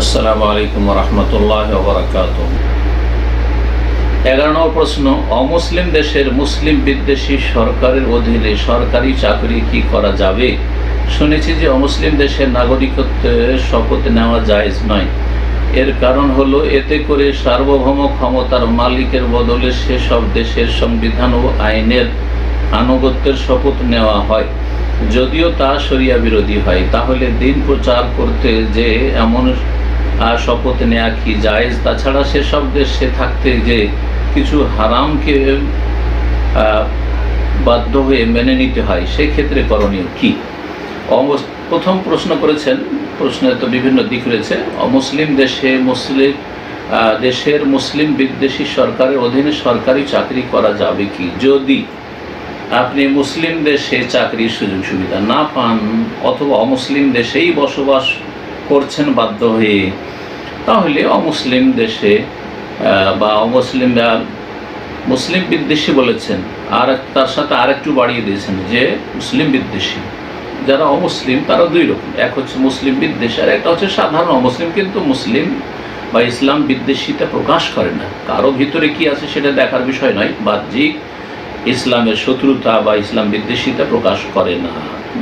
আসসালামু আলাইকুম রহমতুল্লাহ বরকাত এগারো নম্বর প্রশ্ন, অমুসলিম দেশের মুসলিম বিদ্বেষী সরকারের অধীনে সরকারি চাকরি কি করা যাবে? শুনেছি যে অমুসলিম দেশের নাগরিকত্বের শপথ নেওয়া জায়েজ নয়। এর কারণ হলো, এতে করে সার্বভৌম ক্ষমতার মালিকের বদলে সেসব দেশের সংবিধান ও আইনের আনুগত্যের শপথ নেওয়া হয়। যদিও তা শরিয়া বিরোধী হয়, তাহলে দিন প্রচার করতে যে এমন শপথ নেওয়া কি জায়েজ? তাছাড়া সেসব দেশে থাকতে যে কিছু হারামকে বাধ্য হয়ে মেনে নিতে হয় সেই ক্ষেত্রে করণীয় কি? প্রথম প্রশ্ন করেছেন, প্রশ্নের তো বিভিন্ন দিক রয়েছে। অমুসলিম দেশে মুসলিম দেশের মুসলিম বিদ্বেষী সরকারের অধীনে সরকারি চাকরি করা যাবে কি? যদি আপনি মুসলিম দেশে চাকরির সুযোগ সুবিধা না পান, অথবা অমুসলিম দেশেই বসবাস করছেন বাধ্য হয়ে, তাহলে অমুসলিম দেশে বা অমুসলিম মুসলিম বিদ্বেষী বলেছেন, আর তার সাথে আরেকটু বাড়িয়ে দিয়েছেন যে মুসলিম বিদ্বেষী। যারা অমুসলিম, তারা দুই রকম। এক হচ্ছে মুসলিম বিদ্বেষী, আর একটা হচ্ছে সাধারণ অমুসলিম, কিন্তু মুসলিম বা ইসলাম বিদ্বেষীটা প্রকাশ করে না। কারও ভিতরে কি আছে সেটা দেখার বিষয় নয়, বাহ্যিক ইসলামের শত্রুতা বা ইসলাম বিদ্বেষীতা প্রকাশ করে না।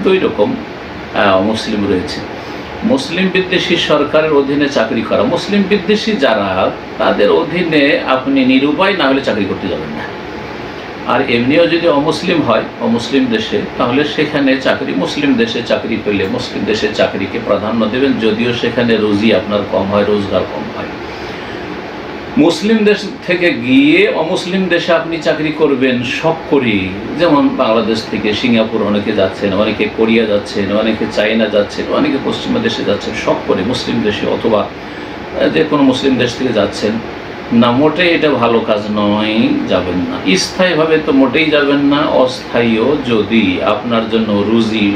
দুই রকম মুসলিম রয়েছে। মুসলিম বিদ্বেষী সরকারের অধীনে চাকরি করা। মুসলিম বিদ্বেষী যারা, তাদের অধীনে আপনি নিরুপায় না হলে চাকরি করতে যাবেন না। আর এমনিও যদি অমুসলিম হয়, অমুসলিম দেশে, তাহলে সেখানে চাকরি, মুসলিম দেশে চাকরি পেলে মুসলিম দেশে চাকরিকে প্রাধান্য দেবেন, যদিও সেখানে রুজি আপনার কম হয়, রোজগার কম হয়। মুসলিম দেশ থেকে গিয়ে অমুসলিম দেশে আপনি চাকরি করবেন শখ করি যেমন বাংলাদেশ থেকে সিঙ্গাপুর অনেকে যাচ্ছেন, অনেকে কোরিয়া যাচ্ছেন, অনেকে চায়না যাচ্ছেন, অনেকে পশ্চিমা দেশে যাচ্ছেন, শখ করে মুসলিম দেশে অথবা যে কোনো মুসলিম দেশ থেকে যাচ্ছেন, না মোটেই এটা ভালো কাজ নয়, যাবেন না। স্থায়ীভাবে তো মোটেই যাবেন না, অস্থায়ীও যদি আপনার জন্য রুজি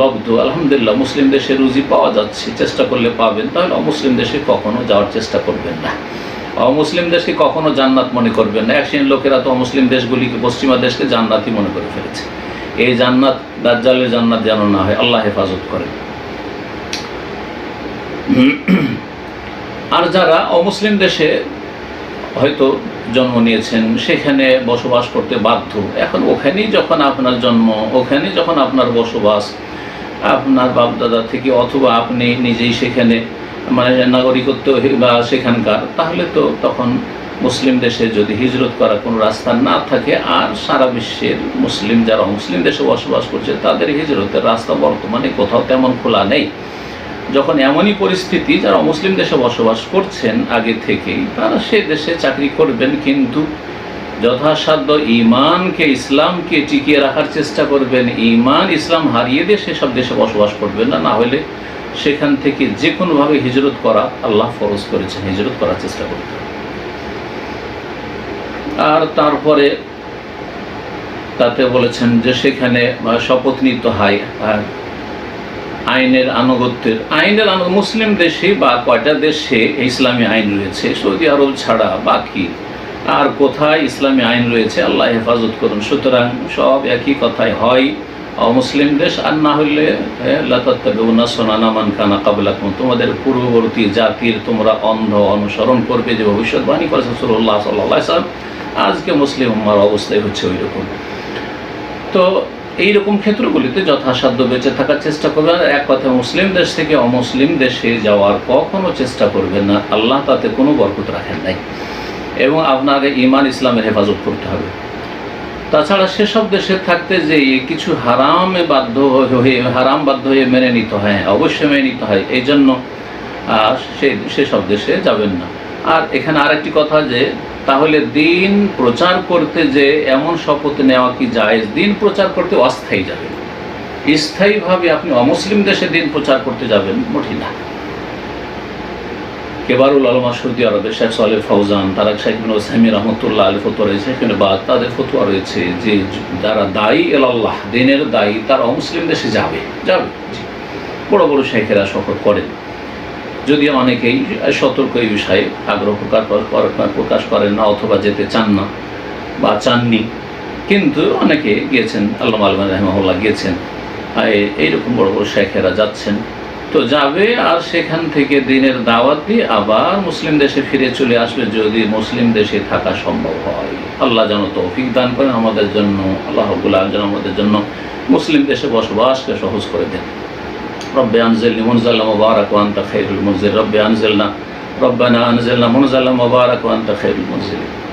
লব্ধ। আলহামদুলিল্লাহ, মুসলিম দেশে রুজি পাওয়া যাচ্ছে, চেষ্টা করলে পাবেন। তাহলে অমুসলিম দেশে কখনো যাওয়ার চেষ্টা করবেন না। অমুসলিম দেশকে কখনো জান্নাত মনে করবেন না। একশিন লোকেরা তো অমুসলিম দেশগুলিকে, পশ্চিমা দেশকে জান্নাতই মনে করে ফেলেছে। এই জান্নাত, দাজ্জালের জান্নাত যেন না হয়, আল্লাহ হেফাজত করেন। আর যারা অমুসলিম দেশে হয়তো জন্ম নিয়েছেন, সেখানে বসবাস করতে বাধ্য। এখন ওখানেই যখন আপনার জন্ম ওখানেই যখন আপনার বসবাস, আপনার বাপদাদা থেকে অথবা আপনি নিজেই সেখানে মানে নাগরিকত্ব বা সেখানকার, তাহলে তো তখন মুসলিম দেশে যদি হিজরত করার কোনো রাস্তা না থাকে, আর সারা বিশ্বের মুসলিম যারা মুসলিম দেশে বসবাস করছে, তাদের হিজরতের রাস্তা বর্তমানে কোথাও তেমন খোলা নেই। যখন এমনই পরিস্থিতি যারা মুসলিম দেশে বসবাস করছেন আগে থেকেই, তারা সে দেশে চাকরি করবেন কিন্তু যথাসাধ্য ইমানকে ইসলামকে টিকিয়ে রাখার চেষ্টা করবেন। ইমান ইসলাম হারিয়ে দিয়ে সেসব দেশে বসবাস করবেন না। না হলে সেখান থেকে যে কোনোভাবে হিজরত করা আল্লাহ ফরজ করেছেন। হিজরত করার চেষ্টা হবে। আর তারপরে তাতে বলেছেন যে সেখানে শপথ নিতে হয়। আর আইনের আনুগত্যের, আইনের মুসলিম দেশে বা কয়টা দেশে ইসলামী আইন রয়েছে? সৌদি আরব ছাড়া বাকি আর কোথায় ইসলামী আইন রয়েছে? আল্লাহ হেফাজত করুন। সুতরাং সব একই কথাই হয় অমুসলিম দেশ, আর না হইলে কাবলাকুম। তোমাদের পূর্ববর্তী জাতির তোমরা অন্ধ অনুসরণ করবে যে ভবিষ্যৎবাণী করেছে সুরল্লাহ সাল্লাহ সাল্লাম আজকে মুসলিম উম্মার অবস্থায় হচ্ছে ওই রকম তো এইরকম ক্ষেত্রগুলিতে যথাসাধ্য বেঁচে থাকার চেষ্টা করবেন এক কথা, মুসলিম দেশ থেকে অমুসলিম দেশে যাওয়ার কখনো চেষ্টা করবেন না। আল্লাহ তাতে কোনো বরকত রাখেন নাই। এবং আপনাকে ইমান ইসলামের হেফাজত করতে হবে। তাছাড়া সেসব দেশে থাকতে যে কিছু হারামে বাধ্য হয়ে, হারাম বাধ্য হয়ে মেনে নিতে হয় অবশ্যই মেনে নিতে হয়। এই জন্য সে, সেসব দেশে যাবেন না। আর এখানে আরেকটি কথা যে তাহলে দিন প্রচার করতে যে এমন শপথ নেওয়া কি যায় দিন প্রচার করতে অস্থায়ী যাবেন স্থায়ীভাবে আপনি অমুসলিম দেশে দিন প্রচার করতে যাবেন মোটেই না। কেবারুল আলমা সৌদি আরবে শেখ সালেহ ফৌজান তারা শেখ বিন ওসাইমি রহমতুল্লাহ আলী ফতুয়া রয়েছে সেখানে বাদ তাদের ফতুয়া রয়েছে যে যারা দায়ী এলাল্লাহ, দিনের দায়ী, তারা অমুসলিম দেশে যাবে যাবে। বড় বড় শেখেরা সফর করেন। যদিও অনেকেই সতর্ক এই বিষয়ে আগ্রহ প্রকাশ প্রকাশ করেন না অথবা যেতে চান না বা চাননি। কিন্তু অনেকে গিয়েছেন আল্লাহ আলমান রহমাল্লাহ গিয়েছেন এইরকম বড় বড় শেখেরা যাচ্ছেন। তো যাবে আর সেখান থেকে দিনের দাওয়াত দিয়ে আবার মুসলিম দেশে ফিরে চলে আসবে যদি মুসলিম দেশে থাকা সম্ভব হয়। আল্লাহ যেন তৌফিক দান করেন আমাদের জন্য, আল্লাহ যেন আমাদের জন্য মুসলিম দেশে বসবাসকে সহজ করে দেন। رب أنزلني منزلا مبارك وأنت خير المنزل رب أنزلنا ربنا أنزلنا منزلا مبارك وأنت خير المنزلين.